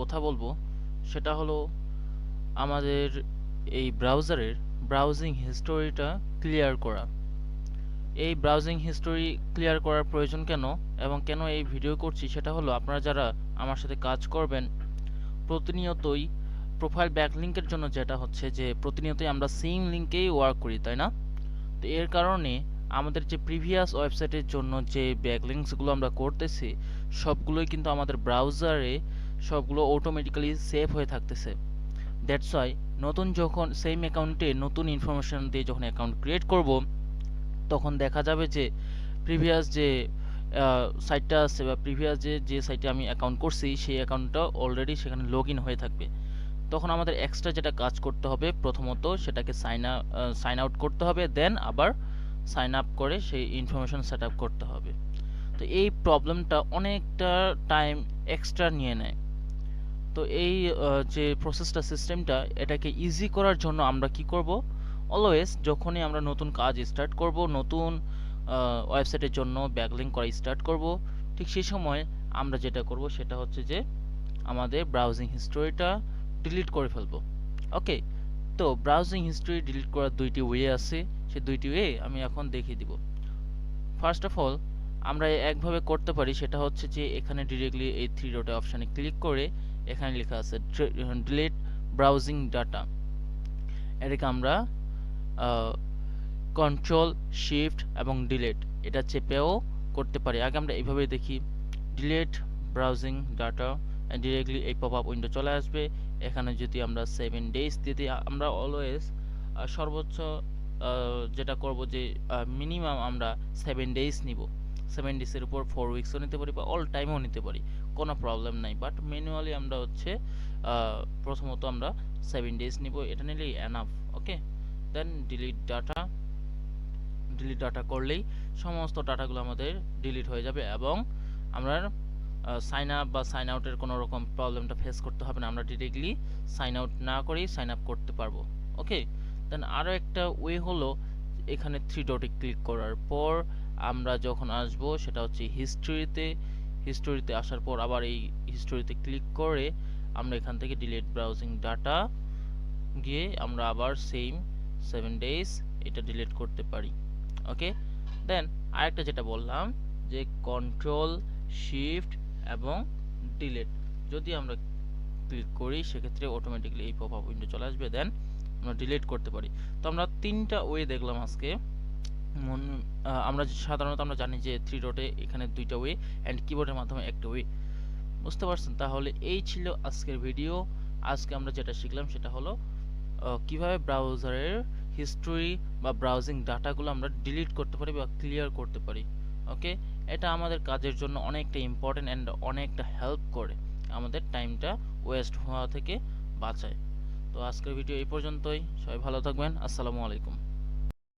কথা বলব, সেটা হলো আমাদের এই ব্রাউজারের ব্রাউজিং হিস্টোরিটা ক্লিয়ার করা। এই ব্রাউজিং হিস্টোরি ক্লিয়ার করার প্রয়োজন কেন এবং কেন এই ভিডিও করছি সেটা হলো আপনারা যারা আমার সাথে কাজ করবেন, প্রতিনিয়তই প্রোফাইল ব্যাকলিংকের জন্য যেটা হচ্ছে যে প্রতিনিয়তই আমরা সেম লিঙ্কেই ওয়ার্ক করি, তাই না? তো এর কারণে আমাদের যে প্রিভিয়াস ওয়েবসাইটের জন্য যে ব্যাকলিংসগুলো আমরা করতেছি, সবগুলোই কিন্তু আমাদের ব্রাউজারে সবগুলো অটোমেটিক্যালি সেভ হয়ে থাকতেছে। দ্যাটস ওয়াই নতুন যখন সেম অ্যাকাউন্টে নতুন ইনফরমেশন দিয়ে যখন অ্যাকাউন্ট ক্রিয়েট করব, তখন দেখা যাবে যে প্রিভিয়াস যে সাইটটা আছে বা প্রিভিয়াস যে যে সাইটে আমি অ্যাকাউন্ট করছি, সেই অ্যাকাউন্টটা অলরেডি সেখানে লগ ইন হয়ে থাকবে। তখন আমাদের এক্সট্রা যেটা কাজ করতে হবে, প্রথমত সেটাকে সাইন সাইন আউট করতে হবে দেন আবার সাইন আপ করে সেই ইনফরমেশন সেট করতে হবে। তো এই প্রবলেমটা অনেকটা টাইম এক্সট্রা নিয়ে নেয়। তো এই যে প্রসেসটা সিস্টেমটা এটাকে ইজি করার জন্য আমরা কি করব? অলওয়েজ যখনই আমরা নতুন কাজ স্টার্ট করব, নতুন ওয়েবসাইটের জন্য ব্যাকলিংক করা স্টার্ট করব, ঠিক সেই সময় আমরা যেটা করব সেটা হচ্ছে যে আমাদের ব্রাউজিং হিস্টোরিটা ডিলিট করে ফেলব। ওকে তো ব্রাউজিং হিস্ট্রি ডিলিট করার দুইটি ওয়ে আছে, সেই দুইটি ওয়ে আমি এখন দেখিয়ে দিব। ফার্স্ট অফ অল আমরা একভাবে করতে পারি, সেটা হচ্ছে যে এখানে ডিরেক্টলি এই থ্রি ডটে অপশানে ক্লিক করে এখানে লেখা আছে ডিলিট ব্রাউজিং ডাটা এটাকে আমরা কন্ট্রোল শিফট এবং ডিলিট এটা চেপেও করতে পারি। আগে আমরা এইভাবে দেখি ডিলিট ব্রাউজিং ডাটা ডিরেক্টলি এই পপ আপ উইন্ডো চলে আসবে। এখানে যদি আমরা সেভেন ডেজ দিই আমরা অলওয়েজ সর্বোচ্চ যেটা করব যে মিনিমাম আমরা সেভেন ডেজ নিব। সেভেন ডেজের উপর ফোর উইকসও নিতে পারি বা অল টাইমও নিতে পারি, কোনো প্রবলেম নাই। বাট ম্যানুয়ালি আমরা হচ্ছে প্রথমত আমরা সেভেন ডেজ নিব, এটা নিলেই enough okay then delete data delete data করলেই সমস্ত ডাটাগুলো আমাদের ডিলিট হয়ে যাবে এবং আমরা সাইন আপ বা সাইন আউটের কোনো রকম প্রবলেমটা ফেস করতে হবে না, আমরা ডিরেক্টলি সাইন আউট না করেই সাইন আপ করতে পারব ওকে দেন আরও একটা ওয়ে হলো, এখানে থ্রি ডটে ক্লিক করার পর আমরা যখন আসব, সেটা হচ্ছে হিস্টোরিতে হিস্টোরিতে আসার পর আবার এই হিস্টোরিতে ক্লিক করে আমরা এখান থেকে ডিলিট ব্রাউজিং ডাটা গিয়ে আমরা আবার সেম সেভেন ডেজ এটা ডিলিট করতে পারি। ওকে দেন আরেকটা যেটা বললাম যে কন্ট্রোল শিফট এবং ডিলিট যদি আমরা ক্লিক করি, সেক্ষেত্রে অটোমেটিকলি এই পপ আপ উইন্ডো চলে আসবে দেন আমরা ডিলিট করতে পারি। তো আমরা তিনটা ওয়ে দেখলাম আজকে। মন আমরা সাধারণত আমরা জানি যে থ্রি ডটে এখানে দুইটা ওয়ে অ্যান্ড কিবোর্ডের মাধ্যমে একটা ওয়ে বুঝতে পারছেন? তাহলে এই ছিল আজকের ভিডিও আজকে আমরা যেটা শিখলাম সেটা হলো কীভাবে ব্রাউজারের হিস্টোরি বা ব্রাউজিং ডাটাগুলো আমরা ডিলিট করতে পারি বা ক্লিয়ার করতে পারি ওকে এটা আমাদের কাজের জন্য অনেকটা ইম্পর্টেন্ট অ্যান্ড অনেকটা হেল্প করে, আমাদের টাইমটা ওয়েস্ট হওয়া থেকে বাঁচায়। তো আজকের ভিডিও এই পর্যন্তই। সবাই ভালো থাকবেন। আসসালামু আলাইকুম।